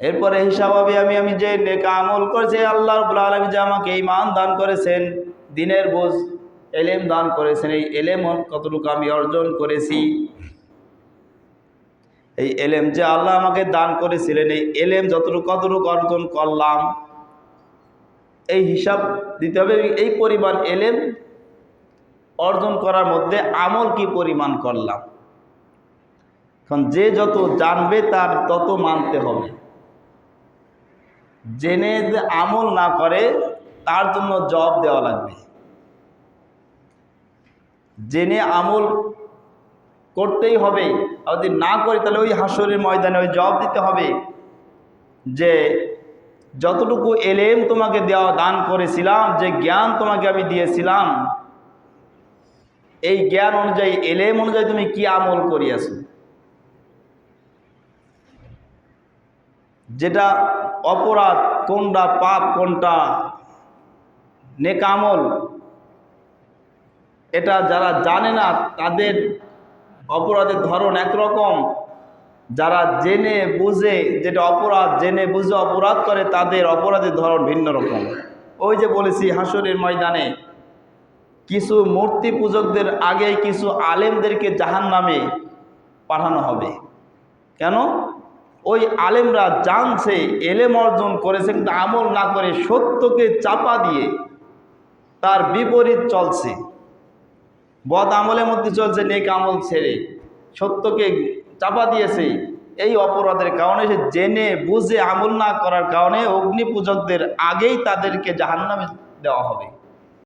এরপরে হিসাব হবে আমি আমি যে নেকা আমল করেছি আল্লাহ রবুল্লা আলমী যে আমাকে ইমান দান করেছেন, দিনের বোঝ, এলেম দান করেছেন, এই এলেম কতটুকু আমি অর্জন করেছি? এই এলেম যে আল্লাহ আমাকে দান করেছিলেন, এই এলেম যতটুকু, কতটুকু অর্জন করলাম, এই হিসাব দিতে হবে, এই পরিমাণ এলেম অর্জন করার মধ্যে আমল কি পরিমাণ করলাম? এখন যে যত জানবে তার তত মানতে হবে। জেনে আমল না করে, তার জন্য জব দেওয়া লাগবে। জেনে আমল করতেই হবে, আর যদি না করি, তাহলে ওই হাসরের ময়দানে ওই জব দিতে হবে যে, যতটুকু এলেম তোমাকে দেওয়া, দান করেছিলাম, যে জ্ঞান তোমাকে আমি দিয়েছিলাম, এই জ্ঞান অনুযায়ী, এলেম অনুযায়ী তুমি কি আমল করিয়াছো? যেটা অপরাধ, কোনটা পাপ, কোনটা নেকামল, এটা যারা জানে না, তাদের অপরাধের ধরন একরকম। যারা জেনে বুঝে, যেটা অপরাধ, জেনে বুঝে অপরাধ করে, তাদের অপরাধের ধরন ভিন্ন রকম। ওই যে বলেছি, হাসরের ময়দানে কিছু মূর্তি পূজকদের আগে কিছু আলেমদেরকে জাহান নামে পাঠানো হবে। কেন? ওই আলেমরা জানছে, এলেম অর্জন করেছে, কিন্তু আমল না করে সত্যকে চাপা দিয়ে তার বিপরীত চলছে। বদ আমলের মধ্যে চলছে, নেক আমল ছেড়ে সত্যকে চাপা দিয়েছে। এই অপরাধের কারণে সে জেনে বুঝে আমল না করার কারণে অগ্নি পূজকদের আগেই তাদেরকে জাহান্নামে দেওয়া হবে।